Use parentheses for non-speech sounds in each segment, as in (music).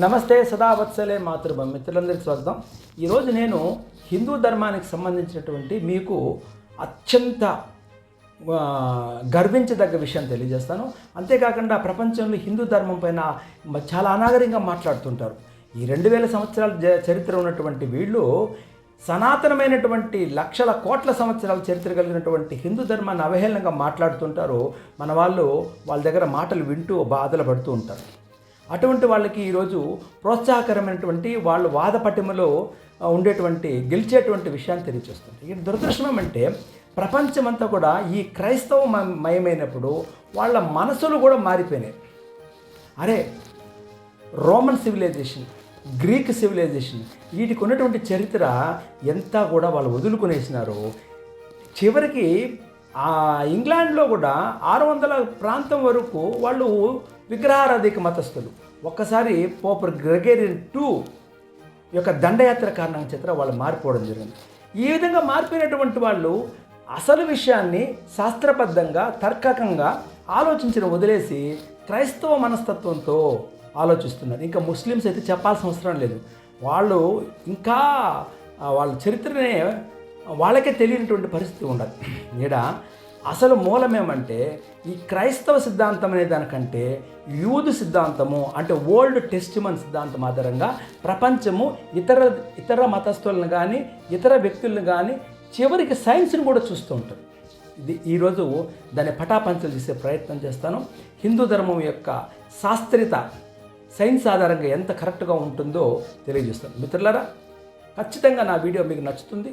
నమస్తే సదావత్సలే మాతృభం మిత్రులందరికీ స్వాగతం. ఈరోజు నేను హిందూ ధర్మానికి సంబంధించినటువంటి మీకు అత్యంత గర్వించదగ్గ విషయం తెలియజేస్తాను. అంతేకాకుండా ప్రపంచంలో హిందూ ధర్మం పైన చాలా అనాగరికంగా మాట్లాడుతుంటారు. ఈ రెండు వేల సంవత్సరాల చరిత్ర ఉన్నటువంటి వీళ్ళు సనాతనమైనటువంటి లక్షల కోట్ల సంవత్సరాల చరిత్ర కలిగినటువంటి హిందూ ధర్మాన్ని అవహేళనంగా మాట్లాడుతుంటారు. మన వాళ్ళు వాళ్ళ దగ్గర మాటలు వింటూ బాధలు పడుతూ ఉంటారు. అటువంటి వాళ్ళకి ఈరోజు ప్రోత్సాహకరమైనటువంటి వాళ్ళు వాదపటిమలో ఉండేటువంటి గెలిచేటువంటి విషయాన్ని తెలియజేస్తుంది ఈ దురదృష్టం అంటే ప్రపంచమంతా కూడా ఈ క్రైస్తవ మ- మయమైనప్పుడు వాళ్ళ మనసులు కూడా మారిపోయినాయి. అరే రోమన్ సివిలైజేషన్ గ్రీక్ సివిలైజేషన్ వీటికి ఉన్నటువంటి చరిత్ర ఎంత కూడా వాళ్ళు వదులుకునేసినారు చివరికి ఆ ఇంగ్లాండ్లో కూడా ఆరు వందల ప్రాంతం వరకు వాళ్ళు విగ్రహారాధిక మతస్థులు. ఒక్కసారి పోపర్ గ్రెగేరియన్ టూ యొక్క దండయాత్ర కారణం చేత వాళ్ళు మారిపోవడం జరిగింది. ఈ విధంగా మారిపోయినటువంటి వాళ్ళు అసలు విషయాన్ని శాస్త్రబద్ధంగా తర్కకంగా ఆలోచించిన వదిలేసి క్రైస్తవ మనస్తత్వంతో ఆలోచిస్తున్నారు. ఇంకా ముస్లిమ్స్ అయితే చెప్పాల్సిన అవసరం లేదు. వాళ్ళు ఇంకా వాళ్ళ చరిత్రనే వాళ్ళకే తెలియనటువంటి పరిస్థితి ఉండదు ఈడ అసలు మూలం ఏమంటే ఈ క్రైస్తవ సిద్ధాంతం అనే దానికంటే యూదు సిద్ధాంతము అంటే ఓల్డ్ టెస్టిమన్ సిద్ధాంతం ఆధారంగా ప్రపంచము ఇతర ఇతర మతస్థులను కానీ ఇతర వ్యక్తులను కానీ చివరికి సైన్స్ని కూడా చూస్తూ ఉంటారు ఇది ఈరోజు దాన్ని పటాపంచలు చేసే ప్రయత్నం చేస్తాను. హిందూ ధర్మం యొక్క శాస్త్రీయత సైన్స్ ఆధారంగా ఎంత కరెక్ట్గా ఉంటుందో తెలియజేస్తాను. మిత్రులారా ఖచ్చితంగా నా వీడియో మీకు నచ్చుతుంది.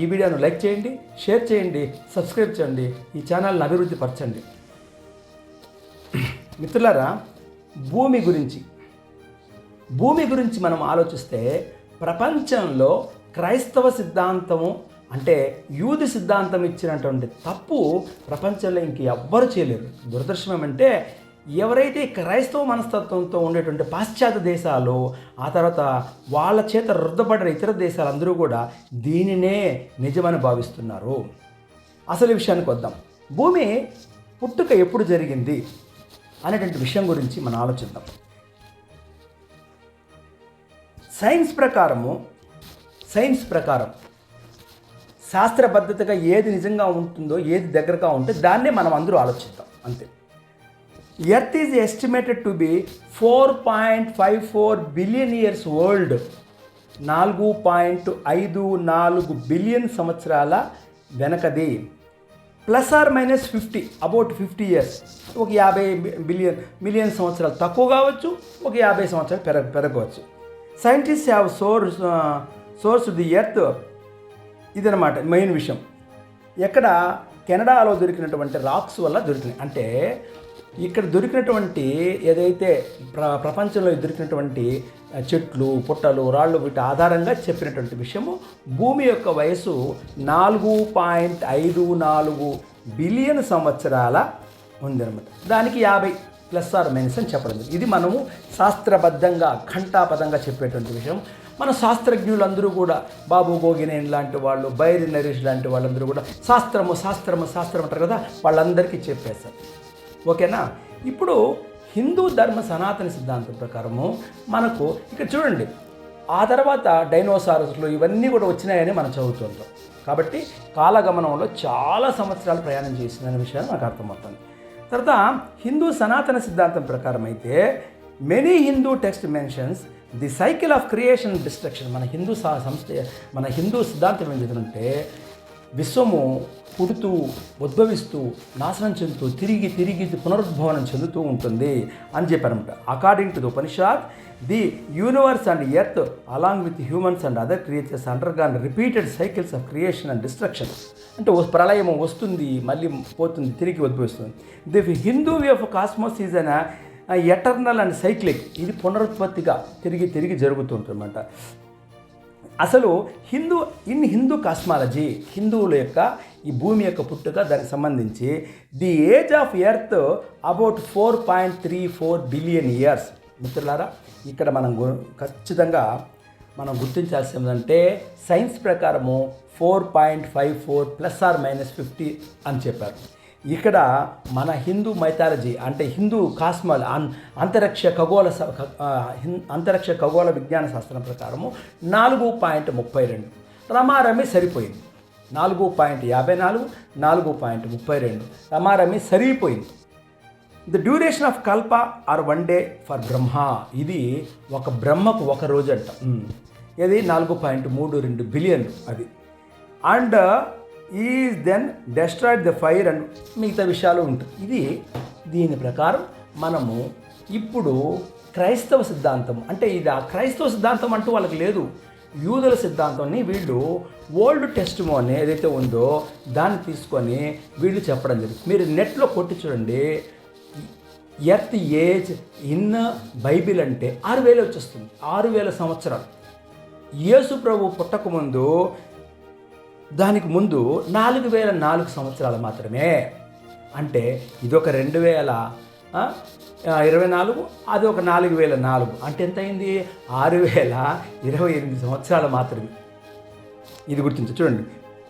ఈ వీడియోను లైక్ చేయండి షేర్ చేయండి సబ్స్క్రైబ్ చేయండి ఈ ఛానల్ని అభివృద్ధి పరచండి. మిత్రులారా భూమి గురించి. భూమి గురించి మనం ఆలోచిస్తే ప్రపంచంలో క్రైస్తవ సిద్ధాంతము అంటే యూది సిద్ధాంతం ఇచ్చినటువంటి తప్పు ప్రపంచంలో ఇంక ఎవ్వరు చేయలేరు. దురదృష్టం ఏమంటే ఎవరైతే క్రైస్తవ మనస్తత్వంతో ఉండేటువంటి పాశ్చాత్య దేశాలు ఆ తర్వాత వాళ్ళ చేత రుద్దపడిన ఇతర దేశాలందరూ కూడా దీనినే నిజమని భావిస్తున్నారు. అసలు విషయానికి వద్దాం. భూమి పుట్టుక ఎప్పుడు జరిగింది అనేటువంటి విషయం గురించి మనం ఆలోచిద్దాం. సైన్స్ ప్రకారము సైన్స్ ప్రకారం శాస్త్రబద్ధతగా ఏది నిజంగా ఉంటుందో ఏది దగ్గరగా ఉంటే దాన్నే మనం అందరూ ఆలోచిద్దాం. అంతే. Earth is estimated to be four point five four billion years old నాలుగు పాయింట్ ఐదు నాలుగు బిలియన్ సంవత్సరాల వెనకది. Plus or minus fifty about fifty years ఒక యాభై బిలియన్ మిలియన్ సంవత్సరాలు తక్కువ కావచ్చు ఒక యాభై సంవత్సరాలు పెరగ పెరగవచ్చు. Scientist have source source the earth ఇదనమాట మెయిన్ విషయం. ఎక్కడ కెనడాలో దొరికినటువంటి రాక్స్ వల్ల దొరికినాయి. అంటే ఇక్కడ దొరికినటువంటి ఏదైతే ప్ర ప్రపంచంలో దొరికినటువంటి చెట్లు పుట్టలు రాళ్ళు వీటి ఆధారంగా చెప్పినటువంటి విషయము భూమి యొక్క వయసు నాలుగు పాయింట్ ఐదు నాలుగు బిలియన్ సంవత్సరాల ఉందన్నమాట. దానికి యాభై ప్లస్ ఆర్ మైనస్ అని చెప్పడం ఇది మనము శాస్త్రబద్ధంగా ఘంటాపదంగా చెప్పేటువంటి విషయం. మన శాస్త్రజ్ఞులందరూ కూడా బాబు గోగినేని లాంటి వాళ్ళు బైరి నరేష్ లాంటి వాళ్ళందరూ కూడా శాస్త్రము శాస్త్రము శాస్త్రం అంటారు కదా వాళ్ళందరికీ చెప్పేశారు. ఓకేనా? ఇప్పుడు హిందూ ధర్మ సనాతన సిద్ధాంతం ప్రకారము మనకు ఇక్కడ చూడండి ఆ తర్వాత డైనోసారస్లు ఇవన్నీ కూడా వచ్చినాయని మనం చదువుతుంటాం. కాబట్టి కాలగమనంలో చాలా సంవత్సరాలు ప్రయాణం చేసిందనే విషయం నాకు అర్థమవుతుంది. తర్వాత హిందూ సనాతన సిద్ధాంతం ప్రకారం అయితే many Hindu text mentions the cycle of creation destruction మన హిందూ సంస్థ మన హిందూ సిద్ధాంతం ఏం చెప్తుందంటే విశ్వము పుడుతూ ఉద్భవిస్తూ నాశనం చెందుతూ తిరిగి తిరిగి పునరుద్భవనం చెందుతూ ఉంటుంది అని చెప్పారనమాట according to the Upanishad the universe and earth along with humans and other creatures undergone repeated cycles of creation and destruction అంటే ప్రళయం వస్తుంది మళ్ళీ పోతుంది తిరిగి ఉద్భవిస్తుంది. The Hindu way of cosmos is an eternal and cyclic ఇది పునరుత్పత్తిగా తిరిగి తిరిగి జరుగుతుంటుందన్నమాట అసలు హిందూ ఇన్ హిందూ కాస్మాలజీ హిందువుల యొక్క ఈ భూమి యొక్క పుట్టుక దానికి సంబంధించి the age of earth about four point three four billion years. మిత్రులారా ఇక్కడ మనం గు- ఖచ్చితంగా మనం గుర్తించాల్సి ఏంటంటే సైన్స్ ప్రకారము four point five four plus or minus fifty అని చెప్పారు. ఇక్కడ మన హిందూ మైథాలజీ అంటే హిందూ కాస్మాల్ అన్ అంతరిక్ష ఖగోళ ఖ- అంతరిక్ష ఖగోళ విజ్ఞాన శాస్త్రం ప్రకారము నాలుగు పాయింట్ ముప్పై రెండు. రమారమి సరిపోయింది. నాలుగు పాయింట్ యాభై నాలుగు నాలుగు పాయింట్ ముప్పై రెండు. రమారమి సరిపోయింది. The duration of kalpa or one day for Brahma ఇది ఒక బ్రహ్మకు ఒక రోజు అంట ఇది నాలుగు పాయింట్ మూడు రెండు బిలియన్ అది and is then destroyed the fire and మిగతా విషయాలు ఉంటాయి. ఇది దీని ప్రకారం మనము ఇప్పుడు క్రైస్తవ సిద్ధాంతం అంటే ఇది ఆ క్రైస్తవ సిద్ధాంతం అంటూ వాళ్ళకి లేదు. యూదుల సిద్ధాంతాన్ని వీళ్ళు ఓల్డ్ టెస్ట్ మోని ఏదైతే ఉందో దాన్ని తీసుకొని వీళ్ళు చెప్పడం జరిగింది. మీరు నెట్లో కొట్టి చూడండి. ఎర్త్ ఏజ్ ఇన్ బైబిల్ అంటే ఆరు వేలు వచ్చేస్తుంది. ఆరు వేల సంవత్సరాలు. యేసు ప్రభు పుట్టకముందు దానికి ముందు నాలుగు వేల నాలుగు సంవత్సరాలు మాత్రమే. అంటే ఇదొక రెండు వేల ఇరవై నాలుగు అది ఒక నాలుగు వేల నాలుగు. అంటే ఎంత అయింది? ఆరు వేల ఇరవై ఎనిమిది సంవత్సరాలు మాత్రమే. ఇది గుర్తించు చూడండి.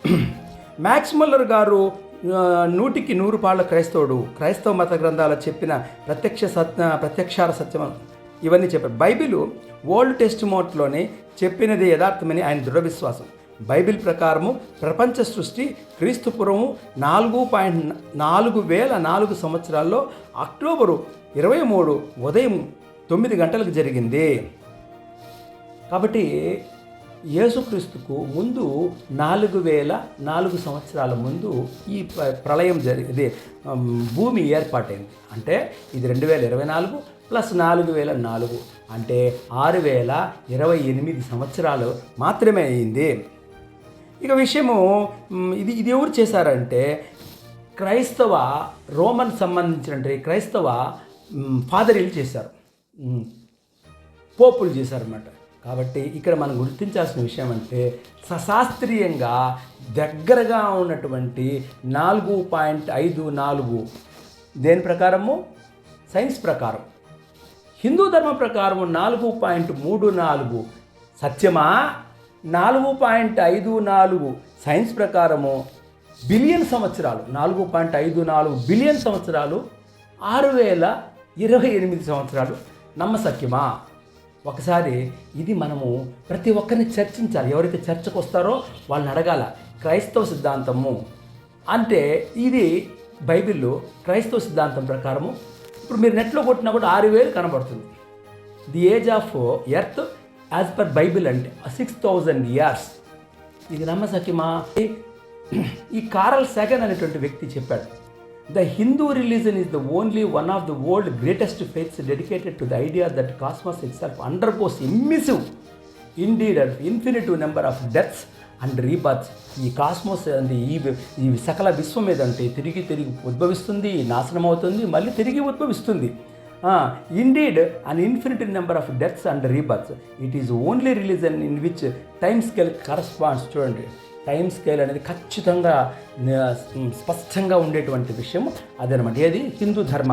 (clears throat) మ్యాక్స్ ముల్లర్ గారు నూటికి నూరు పాళ్ళ క్రైస్తవుడు. క్రైస్తవ మత గ్రంథాలు చెప్పిన ప్రత్యక్ష సత్య ప్రత్యక్షాల సత్యం ఇవన్నీ చెప్పారు. బైబిల్ ఓల్డ్ టెస్ట్ మోట్లోనే చెప్పినది యథార్థమని ఆయన దృఢ విశ్వాసం. బైబిల్ ప్రకారము ప్రపంచ సృష్టి క్రీస్తుపురము నాలుగు పాయింట్ నాలుగు వేల నాలుగు సంవత్సరాల్లో అక్టోబరు ఇరవై మూడు ఉదయం తొమ్మిది గంటలకు జరిగింది. కాబట్టి యేసుక్రీస్తుకు ముందు నాలుగు వేల నాలుగు సంవత్సరాల ముందు ఈ ప్ర- ప్రళయం జరిగింది భూమి ఏర్పాటైంది. అంటే ఇది రెండు వేల ఇరవై నాలుగు ప్లస్ నాలుగు వేల నాలుగు. అంటే ఆరు వేల ఇరవై ఎనిమిది సంవత్సరాలు మాత్రమే అయింది. ఇక విషయము ఇది ఇది ఎవరు చేశారంటే క్రైస్తవ రోమన్ సంబంధించినటువంటి క్రైస్తవ ఫాదరీలు చేశారు. పోపులు చేశారన్నమాట. కాబట్టి ఇక్కడ మనం గుర్తించాల్సిన విషయం అంటే సశాస్త్రీయంగా దగ్గరగా ఉన్నటువంటి నాలుగు పాయింట్ ఐదు నాలుగు దేని ప్రకారము? సైన్స్ ప్రకారం. హిందూ ధర్మం ప్రకారము నాలుగు పాయింట్ మూడు నాలుగు. సత్యమా? నాలుగు పాయింట్ ఐదు నాలుగు సైన్స్ ప్రకారము బిలియన్ సంవత్సరాలు. నాలుగు పాయింట్ ఐదు నాలుగు బిలియన్ సంవత్సరాలు ఆరు వేల ఇరవై ఎనిమిది సంవత్సరాలు. నమ్మసత్యమా ఒకసారి ఇది మనము ప్రతి ఒక్కరిని చర్చించాలి. ఎవరైతే చర్చకు వస్తారో వాళ్ళని అడగాల. క్రైస్తవ సిద్ధాంతము అంటే ఇది బైబిల్లో క్రైస్తవ సిద్ధాంతం ప్రకారము. ఇప్పుడు మీరు నెట్లో కొట్టినా కూడా ఆరు వేలు కనబడుతుంది. The age of earth as per Bible అంటే సిక్స్ థౌజండ్ ఇయర్స్ ఇది నమ్మసత్యమా ఈ కారల్ సెగన్ అనేటువంటి వ్యక్తి చెప్పాడు the Hindu religion is the only one of the world greatest faiths dedicated to the idea that cosmos itself undergoes immense indeed and infinitive number of deaths and rebirths ఈ cosmos అంటే ఈ ఈ సకల విశ్వం ఏదంటే తిరిగి తిరిగి ఉద్భవిస్తుంది నాశనం అవుతుంది మళ్ళీ తిరిగి ఉద్భవిస్తుంది. Indeed an infinity number of deaths and rebirths it is only religion in which time scale corresponds చూడండి టైం స్కేల్ అనేది ఖచ్చితంగా స్పష్టంగా ఉండేటువంటి విషయం అదనమాట ఏది? హిందూ ధర్మ.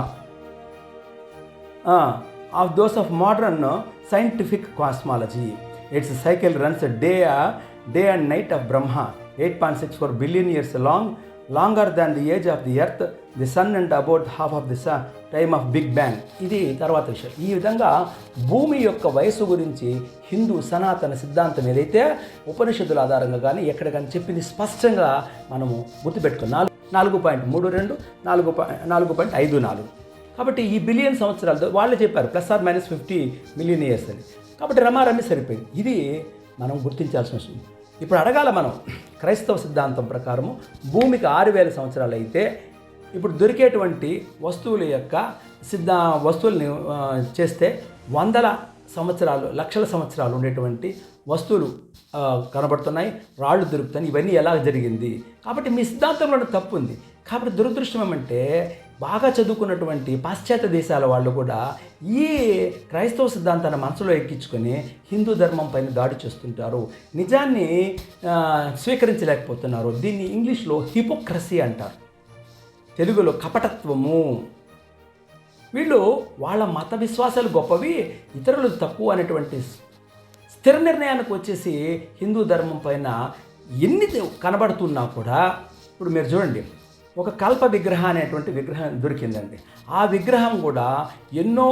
Of those of modern scientific cosmology its cycle runs day day and night of Brahma eight point six four billion years long longer than the age of the earth the sun and about half of the Sun time of Big Bang ఇది తర్వాత విషయం. ఈ విధంగా భూమి యొక్క వయసు గురించి హిందూ సనాతన సిద్ధాంతం ఏదైతే ఉపనిషత్తుల ఆధారంగా కానీ ఎక్కడ కానీ చెప్పింది స్పష్టంగా మనము గుర్తుపెట్టుకున్నాం. నాలుగు నాలుగు పాయింట్ మూడు రెండు నాలుగు పాయింట్ నాలుగు పాయింట్ ఐదు నాలుగు. కాబట్టి ఈ బిలియన్ సంవత్సరాలతో వాళ్ళే చెప్పారు plus or minus fifty million years అని. కాబట్టి రమారమి సరిపోయింది. ఇది మనం గుర్తించాల్సిన విషయం ఇప్పుడు అడగాల మనం క్రైస్తవ సిద్ధాంతం ప్రకారము భూమికి ఆరు వేల సంవత్సరాలు అయితే ఇప్పుడు దొరికేటువంటి వస్తువుల యొక్క సిద్ధ వస్తువుల్ని చేస్తే వందల సంవత్సరాలు లక్షల సంవత్సరాలు ఉండేటువంటి వస్తువులు కనబడుతున్నాయి రాళ్ళు దొరుకుతాయి ఇవన్నీ ఎలా జరిగింది? కాబట్టి మీ సిద్ధాంతంలో తప్పు ఉంది. కాబట్టి దురదృష్టం ఏమంటే బాగా చదువుకున్నటువంటి పాశ్చాత్య దేశాల వాళ్ళు కూడా ఈ క్రైస్తవ సిద్ధాంతాన్ని మనసులో ఎక్కించుకొని హిందూ ధర్మం పైన దాడి చేస్తుంటారు. నిజాన్ని స్వీకరించలేకపోతున్నారు. దీన్ని ఇంగ్లీష్లో హిపోక్రసీ అంటారు. తెలుగులో కపటత్వము. వీళ్ళు వాళ్ళ మత విశ్వాసాలు గొప్పవి ఇతరులు తక్కువ అనేటువంటి స్థిర నిర్ణయానికి వచ్చేసి హిందూ ధర్మం పైన ఎన్ని కనబడుతున్నా కూడా ఇప్పుడు మీరు చూడండి. ఒక కల్ప విగ్రహం అనేటువంటి విగ్రహం దొరికిందండి. ఆ విగ్రహం కూడా ఎన్నో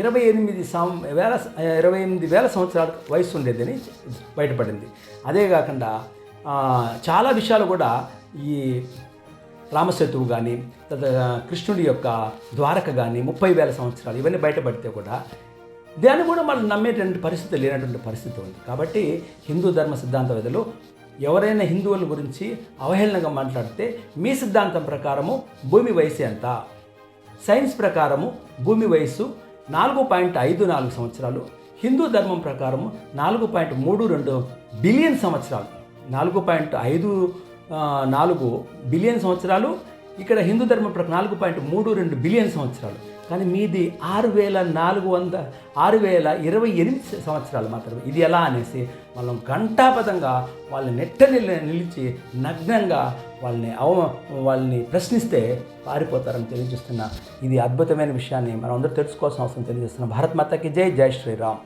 ఇరవై ఎనిమిది సం వేల ఇరవై ఎనిమిది వేల సంవత్సరాల వయసు ఉండేదని బయటపడింది. అదే కాకుండా చాలా విషయాలు కూడా ఈ రామసేతువు కానీ తర్వాత కృష్ణుడి యొక్క ద్వారక కానీ ముప్పై వేల సంవత్సరాలు ఇవన్నీ బయటపడితే కూడా దాన్ని కూడా మనం నమ్మేటువంటి పరిస్థితి లేనటువంటి పరిస్థితి ఉంది. కాబట్టి హిందూ ధర్మ సిద్ధాంతవేత్తలు ఎవరైనా హిందువుల గురించి అవహేళనగా మాట్లాడితే మీ సిద్ధాంతం ప్రకారము భూమి వయసు ఎంత సైన్స్ ప్రకారము భూమి వయస్సు నాలుగు పాయింట్ ఐదు నాలుగు సంవత్సరాలు. హిందూ ధర్మం ప్రకారము నాలుగు పాయింట్ మూడు రెండు బిలియన్ సంవత్సరాలు. నాలుగు పాయింట్ ఐదు నాలుగు బిలియన్ సంవత్సరాలు. ఇక్కడ హిందూ ధర్మం ప్రకారం నాలుగు పాయింట్ మూడు రెండు బిలియన్ సంవత్సరాలు. కానీ మీది ఆరు వేల నాలుగు వంద ఆరు వేల ఇరవై ఎనిమిది సంవత్సరాలు మాత్రమే. ఇది ఎలా అనేసి మనం ఘంటాపథంగా వాళ్ళని నెట్ట నిలిచి నగ్నంగా వాళ్ళని అవ వాళ్ళని ప్రశ్నిస్తే పారిపోతారని తెలియజేస్తున్న ఇది అద్భుతమైన విషయాన్ని మనం అందరూ తెలుసుకోవాల్సిన అవసరం తెలియజేస్తున్నాం భారత్ మాతకి జై జై శ్రీరామ్.